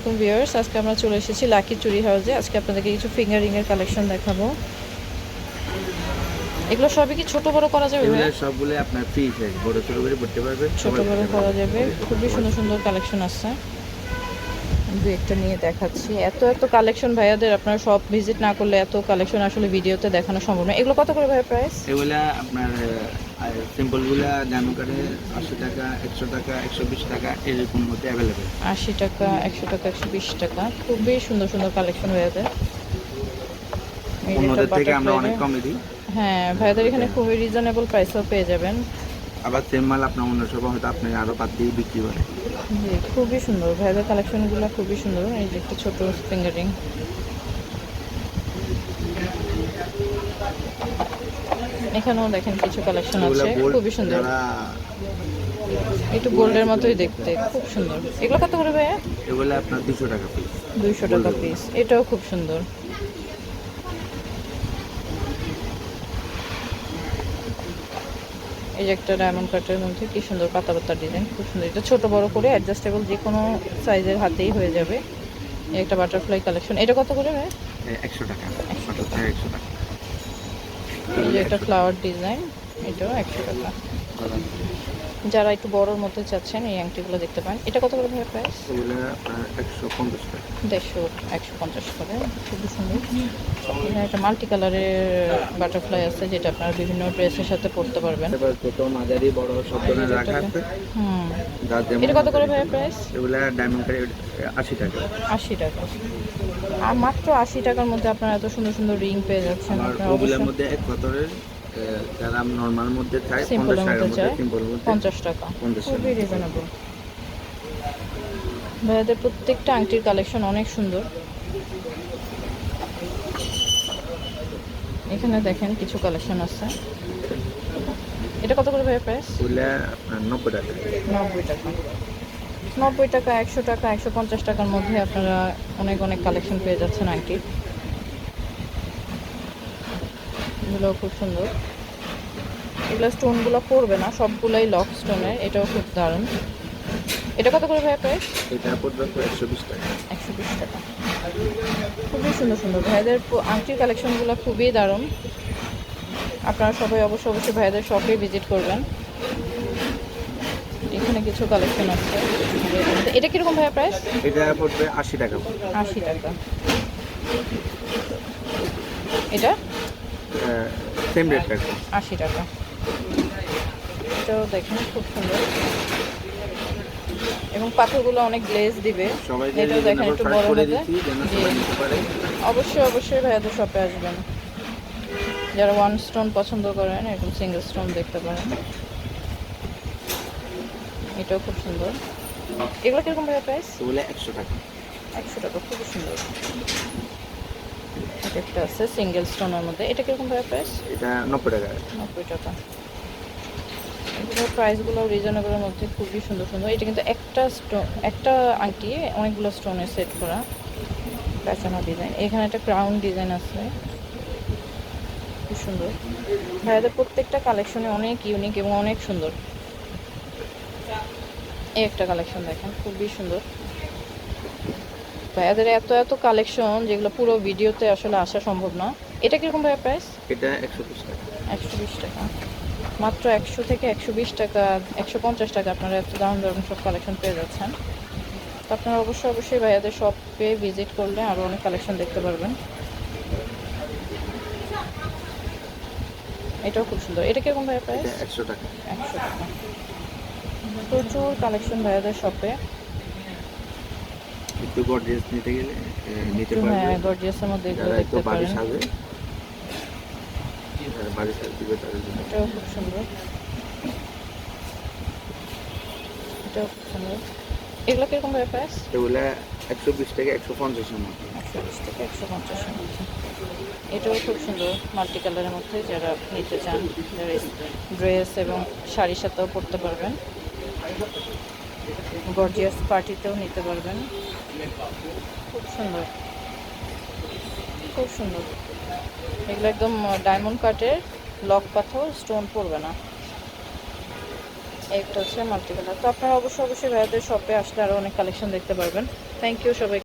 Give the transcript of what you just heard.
আসসালামাইকুম ভিউয়ার্স আজকে আমরা চলে এসেছি লাকি চুরি হাউসে আজকে আপনাদেরকে কিছু ফিঙ্গারিং এর কালেকশন দেখাবো। এগুলো সবই কি ছোট বড় করা যাবে? এগুলো সবগুলো আপনার ফ্রি সাইজ বড় ছোট করে পড়তে পারবে। ছোট বড় করা যাবে। খুবই সুন্দর সুন্দর কালেকশন আছে। দু একটা নিয়ে দেখাচ্ছি। এত এত কালেকশন ভাইয়াদের আপনারা সব ভিজিট না করলে এত কালেকশন আসলে ভিডিওতে দেখানো সম্ভব না। এগুলো কত করে ভাইয়া প্রাইস এগুলা আপনার সিম্পলগুলা দামি করে আশি টাকা একশো টাকা একশো বিশ টাকা এরকম মধ্যে অ্যাভেলেবেল আশি টাকা একশো টাকা একশো বিশ টাকা। খুবই সুন্দর সুন্দর কালেকশন ভাইয়াদের এই যে অন্যদের থেকে আমরা অনেক কমে দিই। হ্যাঁ ভাইয়াদের এখানে খুবই রিজনেবল প্রাইসেও পেয়ে যাবেন। আবার সেম মাল আপনার অন্য সব হয়তো আপনি আরও বাদ দিয়ে বিক্রি করে জি খুবই সুন্দর। ভাইয়াদের কালেকশনগুলো খুবই সুন্দর। এই যে একটা ছোট ফিঙ্গারিং এখানেও দেখেন কিছু কালেকশন আছে। খুবই সুন্দর। একটু গোল্ডের মতোই দেখতে খুব সুন্দর। এগুলো কত করে ভাইয়া? এগুলো আপনার দুশো টাকা পিস দুইশো টাকা পিস এটাও খুব সুন্দর। এই যে একটা ডায়মন্ড কাটের মধ্যে কি সুন্দর পাতা পাতা ডিজাইন খুব সুন্দর। এটা ছোট বড় করে অ্যাডজাস্টেবল যে কোনো সাইজের হাতেই হয়ে যাবে। এই একটা বাটারফ্লাই কালেকশন এটা কত করে ভাই একশো টাকা। একশো টাকা। একশো টাকা। এই যে একটা ফ্লাওয়ার ডিজাইন এটাও একশো টাকা। যারা একটু বড়োর মধ্যে চাচ্ছেন এই আংটিগুলো দেখতে পান এটা কত করে ভাই প্রাইস এগুলো আপনার একশো পঞ্চাশ টাকা। দেড়শো একশো পঞ্চাশ করে। খুবই সুন্দর। এখানে একটা মাল্টি কালারের বাটারফ্লাই আছে যেটা আপনারা বিভিন্ন ড্রেসের সাথে পরতে পারবেন। এবার ছোট মাঝারি বড় সব ধরনের রাখা আছে। হুম। এটা কত করে ভাই প্রাইস এগুলো ডায়মন্ড করে আশি টাকা। আশি টাকা। আর মাত্র আশি টাকার মধ্যে আপনারা এত সুন্দর সুন্দর রিং পেয়ে যাচ্ছেন আপনারা ওগুলোর মধ্যে এক পাথরের আহ, যারা নর্মাল মধ্যে থাকে পঞ্চাশ সিম্পল মধ্যে টাকা। পঞ্চাশ টাকা। খুবই রিজনেবল ভাইয়াদের প্রত্যেকটা আংটির কালেকশন অনেক সুন্দর। এখানে দেখেন কিছু কালেকশন আছে। এটা কত করে ভাইয়া প্রাইস নব্বই টাকা। নব্বই টাকা। নব্বই টাকা একশো টাকা একশো পঞ্চাশ টাকার মধ্যে আপনারা অনেক অনেক কালেকশন পেয়ে যাচ্ছেন আংটির। এগুলো খুব সুন্দর। এগুলো স্টোনগুলো পড়বে না সবগুলোই লক স্টোনের এটাও খুব দারুণ। এটা কত করে ভাইয়া প্রাইস এটা পড়বে একশো বিশ টাকা। একশো বিশ টাকা। খুবই সুন্দর সুন্দর। ভাইদের প- আংটির কালেকশনগুলো খুবই দারুণ। আপনারা সবাই অবশ্যই অবশ্যই ভাইদের শপে ভিজিট করবেন। এখানে কিছু কালেকশন আছে। এটা কীরকম ভাইয়া প্রাইস এটা পড়বে আশি টাকা। আশি টাকা। এটা? সেম রেট থাকবে আশি টাকা। এটাও দেখেন খুব সুন্দর। এবং পাথরগুলো অনেক গ্লেজ দিবে। এটাও দেখেন একটু বড় হবে। অবশ্যই অবশ্যই ভাইয়াদের শপে আসবেন। যারা ওয়ান স্টোন পছন্দ করেন এরকম সিঙ্গেল স্টোন দেখতে পারেন। এটাও খুব সুন্দর। এগুলো কীরকম ভাইয়া প্রাইস এগুলো একশো টাকা। একশো টাকা খুবই সুন্দর। একটা আছে সিঙ্গেল স্টোনের মধ্যে। এটা কীরকম ভাইয়া প্রাইস এটা নব্বই টাকা। নব্বই টাকা। এগুলোর প্রাইসগুলো রিজনেবলের মধ্যে খুবই সুন্দর সুন্দর। এটা কিন্তু একটা স্টোন একটা আংটি অনেকগুলো স্টোনের সেট করা প্যাচানো ডিজাইন এখানে একটা ক্রাউন ডিজাইন আছে। খুব সুন্দর। ভাইয়াদের প্রত্যেকটা কালেকশনে অনেক ইউনিক এবং অনেক সুন্দর। এই একটা কালেকশন দেখেন খুবই সুন্দর। ভাইয়াদের এত এত কালেকশন যেগুলো পুরো ভিডিওতে আসলে আসা সম্ভব না। এটা কীরকম ভাইয়া প্রাইস এটা একশো বিশ টাকা। একশো বিশ টাকা। মাত্র একশো থেকে একশো বিশ টাকা একশো পঞ্চাশ টাকা আপনারা এত দারুণ দারুণ সব কালেকশন পেয়ে যাচ্ছেন। তো আপনারা অবশ্যই অবশ্যই ভাইয়াদের শপে ভিজিট করলে আরও অনেক কালেকশন দেখতে পারবেন। এটাও খুব সুন্দর। এটা কীরকম ভাইয়া প্রাইস একশো টাকা। একশো টাকা। প্রচুর কালেকশন ভাইয়াদের শপে একটু গডরেজ নিতে গেলে নিতে পারবে। হ্যাঁ গর্জিয়াসের মধ্যে এগুলো দেখতে বাড়ি পারেন। সাজে বাড়ি সাজ দিবে তাদের জন্য। এটাও খুব সুন্দর। এটাও খুব সুন্দর। এগুলো কীরকম ভাইয়া প্রাইস এগুলো একশো বিশ থেকে একশো পঞ্চাশের মধ্যে। একশো বিশ থেকে একশো পঞ্চাশের মধ্যে। এটাও খুব সুন্দর মাল্টি কালারের মধ্যে যারা নিতে চান ড্রেস এবং শাড়ির সাথেও পরতে পারবেন। গর্জিয়াস পার্টিতেও নিতে পারবেন। খুব সুন্দর। খুব সুন্দর। এগুলো একদম ডায়মন্ড কাটের লক পাথর স্টোন পড়বে না। একটা হচ্ছে মাল্টি কালার তো আপনারা অবশ্যই অবশ্যই ভাইয়াদের শপে আসলে আরও অনেক কালেকশন দেখতে পারবেন। থ্যাংক ইউ সবাই